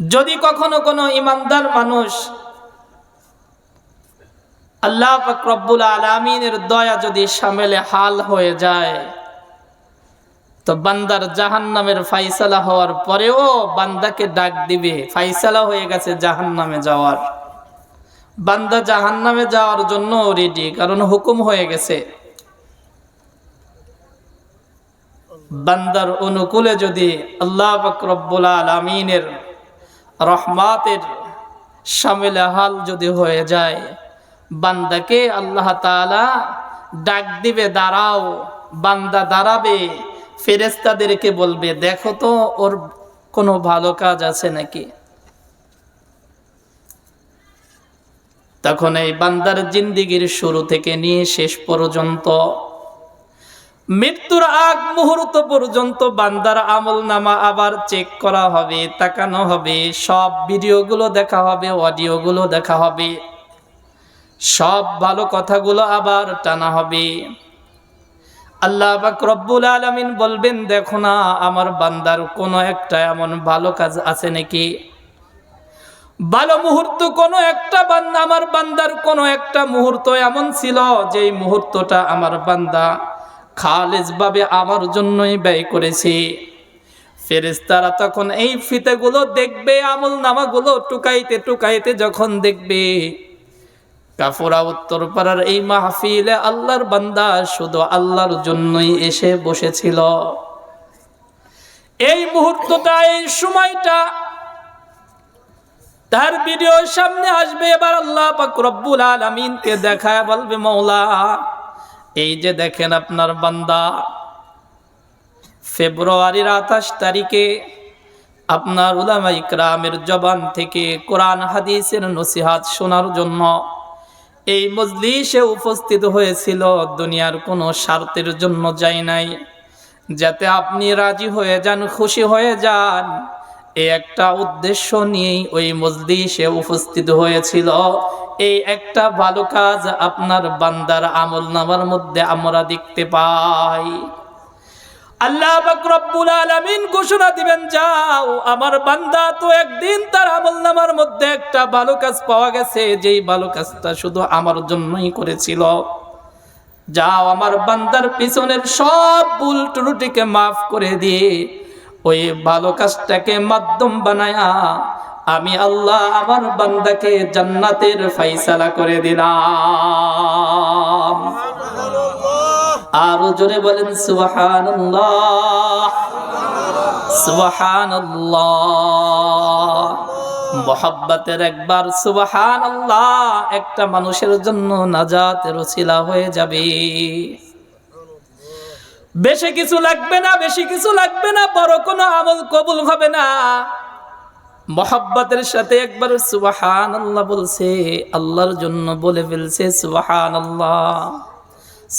যদি কখনো কোনো ইমানদার মানুষ আল্লাহ পাক আলমিনের দয়া যদি সামেলে হাল হয়ে যায়, তো বান্দার জাহান নামের ফাইসালা হওয়ার পরেও বান্দাকে ডাক দিবে, ফাইসালা হয়ে গেছে জাহান নামে যাওয়ার। বান্দা জাহান নামে যাওয়ার জন্য রেডি কারণ হুকুম হয়ে গেছে। বান্দার অনুকূলে যদি আল্লাহ রব্বুল আলমিনের রহমাতের সামিলে হাল যদি হয়ে যায়, বান্দাকে আল্লাহ তাআলা ডাক দিবে, দাঁড়াও, বান্দা দাঁড়াবে ফেরেস্তাদেরকে বলবে, দেখো তো, ওর কোনো ভালো কাজ আছে নাকি? তখন এই বান্দার জিন্দিগির শুরু থেকে নিয়ে শেষ পর্যন্ত মৃত্যুর আগ মুহূর্ত পর্যন্ত বান্দার আমল নামা আবার চেক করা হবে, তাকানো হবে। সব ভিডিওগুলো দেখা হবে, অডিওগুলো দেখা হবে। সব ভালো কথাগুলো আবার টানা হবে। আল্লাহ পাক রব্বুল আলামিন বলবেন, দেখো না, আমার বান্দার কোনো একটা এমন ভালো কাজ আছে নাকি? ভালো মুহূর্ত কোনো একটা বান্দা আমার বান্দার কোনো একটা মুহূর্ত এমন ছিল, যেই মুহূর্তটা আমার বান্দা খালেজ ভাবে আমার জন্যই ব্যয় করেছে। ফেরেস্তারা তখন এই ফিতেগুলো দেখবে, আমল নামাগুলো টুকাইতে টুকাইতে যখন দেখবে। কাফুরা উত্তর পাড়ার এই মাহফিলে আল্লাহর বান্দা শুধু আল্লাহর জন্যই এসে বসেছিল। এই মুহূর্তটা, এই সময়টা তার ভিডিও সামনে আসবে। এবার আল্লাহ পাক রব্বুল আলামিনকে দেখায় বলবে, মৌলা এই যে দেখেন আপনার বান্দা ফেব্রুয়ারির আঠাশ তারিখে আপনার উলামা ইকরামের জবান থেকে কোরআন, হাদিসের নসিহাত শোনার জন্য এই মজলিসে উপস্থিত হয়েছিল। দুনিয়ার কোনো স্বার্থের জন্য যাই নাই। যাতে আপনি রাজি হয়ে যান, খুশি হয়ে যান। এই একটা উদ্দেশ্য নিয়েই ওই মজলিসে উপস্থিত হয়েছিল। এই একটা ভালো কাজ আপনার বান্দার আমল নামার মধ্যে আমরা দেখতে পাই। আল্লাহ রব্বুল আলামিন ঘোষণা দিবেন, যাও, আমার বান্দা তো একদিন তার আমল নামার মধ্যে একটা ভালো কাজ পাওয়া গেছে, যেই ভালো কাজটা শুধু আমার জন্যই করেছিল। যাও, আমার বান্দার পিছনের সব ভুল ত্রুটিকে মাফ করে দিয়ে ওই ভালো কাজটাকে মাধ্যম বানায়া আমি আল্লাহ আমার বান্দাকে জান্নাতের ফাইসালা করে দিলাম। আরও জোরে বলেন মোহাব্বতের একবার সুবহানাল্লাহ, একটা মানুষের জন্য নাজাতের ওসিলা হয়ে যাবে। বেশি কিছু লাগবে না, বেশি কিছু লাগবে না, বড় কোনো আমল কবুল হবে না। মোহাব্বতের সাথে একবার সুবাহান আল্লাহ বলছে, আল্লাহর জন্য বলে ফেলছে সুবাহান আল্লাহ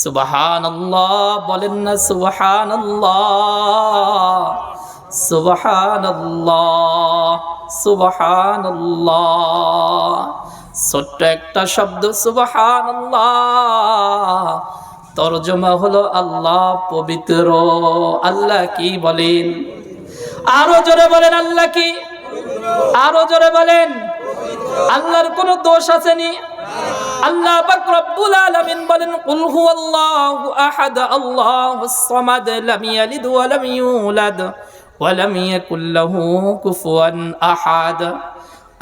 সুবাহান আল্লাহ বলেন না সুবাহান আল্লাহ সুবাহান আল্লাহ সুবাহান আল্লাহ ছোট্ট একটা শব্দ সুবাহান আল্লাহ তর্জমা হলো আল্লাহ পবিত্র। আল্লাহ কি বলেন? আরও জোরে বলেন আল্লাহ কি? আরও জোরে বলেন। আল্লাহর কোন দোষ আসেনি আল্লাহ পাক রব্বুল আলামিন বলেন, কুল হুয়াল্লাহু আহাদ আল্লাহুস সামাদ, লাম ইয়ালিদ ওয়া লাম ইউলাদ ওয়া লাম ইয়াকুল লাহু কুফুয়ান আহাদ।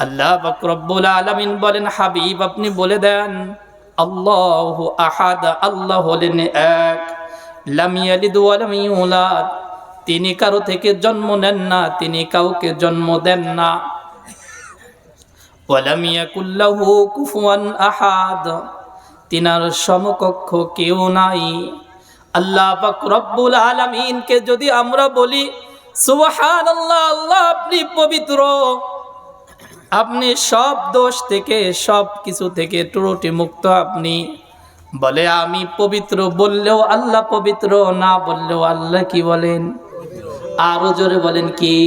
আল্লাহ পাক রব্বুল আলামিন বলেন, হাবিব, আপনি বলে দেন আল্লাহ আহাদ, আল্লাহ হলেন এক। তিনি কারও থেকে জন্ম নেন না, তিনি কাউকে জন্ম দেন না। ওয়ালাম ইয়াকুল কুফুয়ান আহাদ। তিনার সমকক্ষ কেউ নাই। আল্লাহ পাক রব্বুল আলামিনকে যদি আমরা বলি, সুবহানাল্লাহ, আল্লাহ আপনি পবিত্র। আপনি সব দোষ থেকে, সব কিছু থেকে ত্রুটি মুক্ত আপনি। বলে, আমি পবিত্র বললেও আল্লাহ পবিত্র, না বললেও আল্লাহ কি বলেন? আরও জোরে বলেন, কি?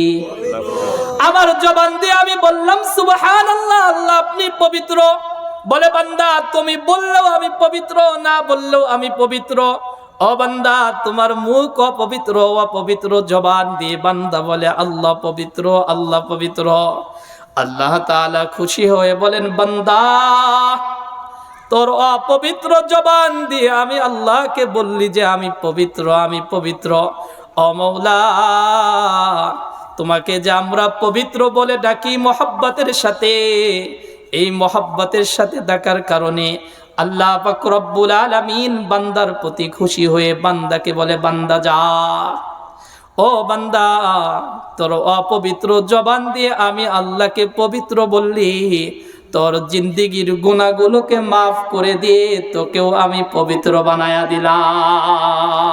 আমার জবান দিয়ে আমি বললাম সুবহান আল্লাহ আল্লাহ আপনি পবিত্র। বলে, বান্দা, তুমি বললেও আমি পবিত্র, না বললেও আমি পবিত্র। ও বান্দা, তোমার মুখ অপবিত্র অপবিত্র জবান দিয়ে বান্দা বলে, আল্লাহ পবিত্র আল্লাহ পবিত্র। আল্লাহ তালা খুশি হয়ে বলেন, বান্দা, তোর অপবিত্র জবান দিয়ে আমি আল্লাহকে বললি যে আমি পবিত্র আমি পবিত্র। অমৌলা তোমাকে যে আমরা পবিত্র বলে ডাকি মোহাব্বতের সাথে, এই মোহাব্বতের সাথে ডাকার কারণে আল্লাহ পাক রব্বুল আলামিন বান্দার প্রতি খুশি হয়ে বান্দাকে বলে, বান্দা, যা। ও বান্দা, তোর অপবিত্র জবান দিয়ে আমি আল্লাহকে পবিত্র বললি। তোর জিন্দিগির গুণাগুলোকে মাফ করে দিয়ে তোকেও আমি পবিত্র বানায়া দিলাম।